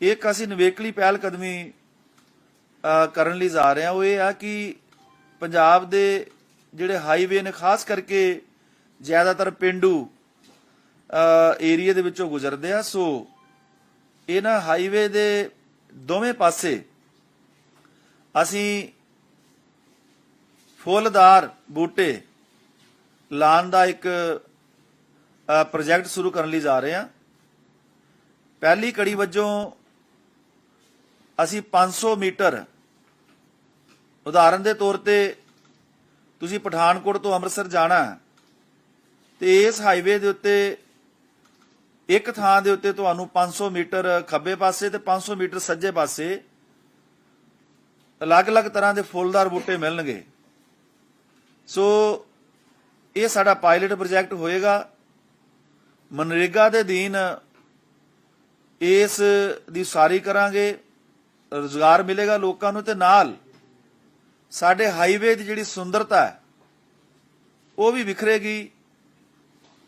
ਇੱਕ ਅਸੀਂ ਨਵੇਕਲੀ ਪਹਿਲ ਕਦਮੀ ਕਰਨ ਲਈ ਜਾ ਰਹੇ ਹਾਂ। ਉਹ ਇਹ ਆ ਕਿ ਪੰਜਾਬ ਦੇ ਜਿਹੜੇ ਹਾਈਵੇ ਨੇ, ਖਾਸ ਕਰਕੇ ਜ਼ਿਆਦਾਤਰ ਪਿੰਡੂ ਏਰੀਆ ਦੇ ਵਿੱਚੋਂ ਗੁਜ਼ਰਦੇ ਆ। ਸੋ, ਇਹਨਾਂ ਹਾਈਵੇ ਦੇ ਦੋਵੇਂ ਪਾਸੇ ਅਸੀਂ ਫੁੱਲਦਾਰ ਬੂਟੇ ਲਾਉਣ ਦਾ ਇੱਕ ਪ੍ਰੋਜੈਕਟ ਸ਼ੁਰੂ ਕਰਨ ਲਈ ਜਾ ਰਹੇ ਹਾਂ। ਪਹਿਲੀ ਕੜੀ ਵਜੋਂ ਅਸੀਂ 500 ਮੀਟਰ ਉਦਾਹਰਨ ਦੇ ਤੌਰ ਤੇ ਤੁਸੀਂ ਪਠਾਨਕੋਟ ਤੋਂ ਅੰਮ੍ਰਿਤਸਰ ਜਾਣਾ ਹੈ, ਤੇ ਇਸ ਹਾਈਵੇ ਦੇ ਉੱਤੇ ਇੱਕ ਥਾਂ ਦੇ ਉੱਤੇ ਤੁਹਾਨੂੰ 500 ਮੀਟਰ ਖੱਬੇ ਪਾਸੇ ਤੇ 500 ਮੀਟਰ ਸੱਜੇ ਪਾਸੇ ਅਲੱਗ-ਅਲੱਗ ਤਰ੍ਹਾਂ ਦੇ ਫੁੱਲਦਾਰ ਬੂਟੇ ਮਿਲਣਗੇ। ਸੋ ਇਹ ਸਾਡਾ ਪਾਇਲਟ ਪ੍ਰੋਜੈਕਟ ਹੋਏਗਾ। ਮਨਰੇਗਾ ਦੇ ਅਧੀਨ ਇਸ ਦੀ ਸਾਰੀ ਕਰਾਂਗੇ। ਰੋਜ਼ਗਾਰ ਮਿਲੇਗਾ ਲੋਕਾਂ ਨੂੰ ਤੇ ਨਾਲ ਸਾਡੇ ਹਾਈਵੇ ਦੀ ਜਿਹੜੀ ਸੁੰਦਰਤਾ ਹੈ, ਉਹ ਵੀ ਵਿਖਰੇਗੀ।